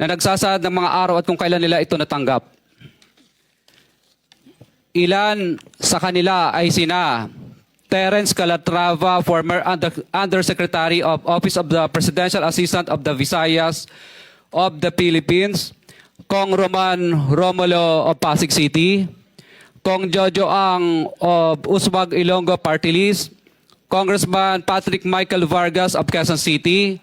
na nagsasaad ng mga araw at kung kailan nila ito natanggap. Ilan sa kanila ay sina Terence Calatrava, former Under- Undersecretary of Office of the Presidential Assistant of the Visayas of the Philippines, Kong Roman Romulo of Pasig City, Kong Jojo Ang of Uswag Ilonggo Party List, Congressman Patrick Michael Vargas of Quezon City,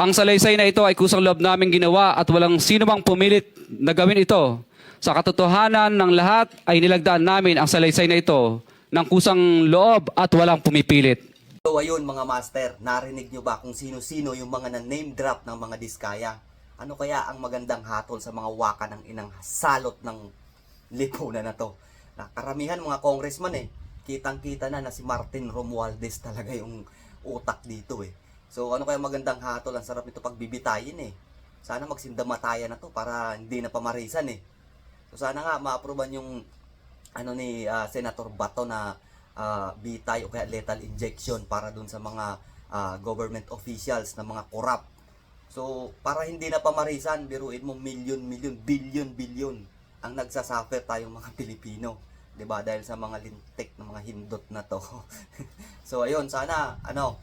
Ang salaysay na ito ay kusang loob namin ginawa at walang sino mang pumilit na gawin ito. Sa katotohanan ng lahat ay nilagdaan namin ang salaysay na ito ng kusang loob at walang pumipilit. So ayun mga master, narinig nyo ba kung sino-sino yung mga na-name drop ng mga diskaya? Ano kaya ang magandang hatol sa mga waka ng inang salot ng lipunan na to? Na karamihan mga congressman eh, kitang-kita na na si Martin Romualdez talaga yung utak dito eh. So ano kaya magandang hatol? Ang sarap ito pagbibitayin eh. Sana magsindamatayan na to para hindi na pamarisan eh. So sana nga ma-approvean yung ano ni ah, Senator Bato na ah, bitay o kaya lethal injection para dun sa mga ah, government officials na mga corrupt. So, para hindi na pamarisan, biruin mo million, million, billion, billion ang nagsasuffer tayong mga Pilipino. 'Di ba Dahil sa mga lintik ng mga hindot na to. so, ayun, sana, ano,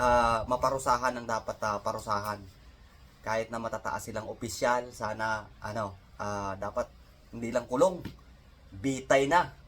ah, maparusahan ang dapat ah, parusahan. Kahit na matataas silang opisyal, sana, ano, ah, dapat hindi lang kulong, bitay na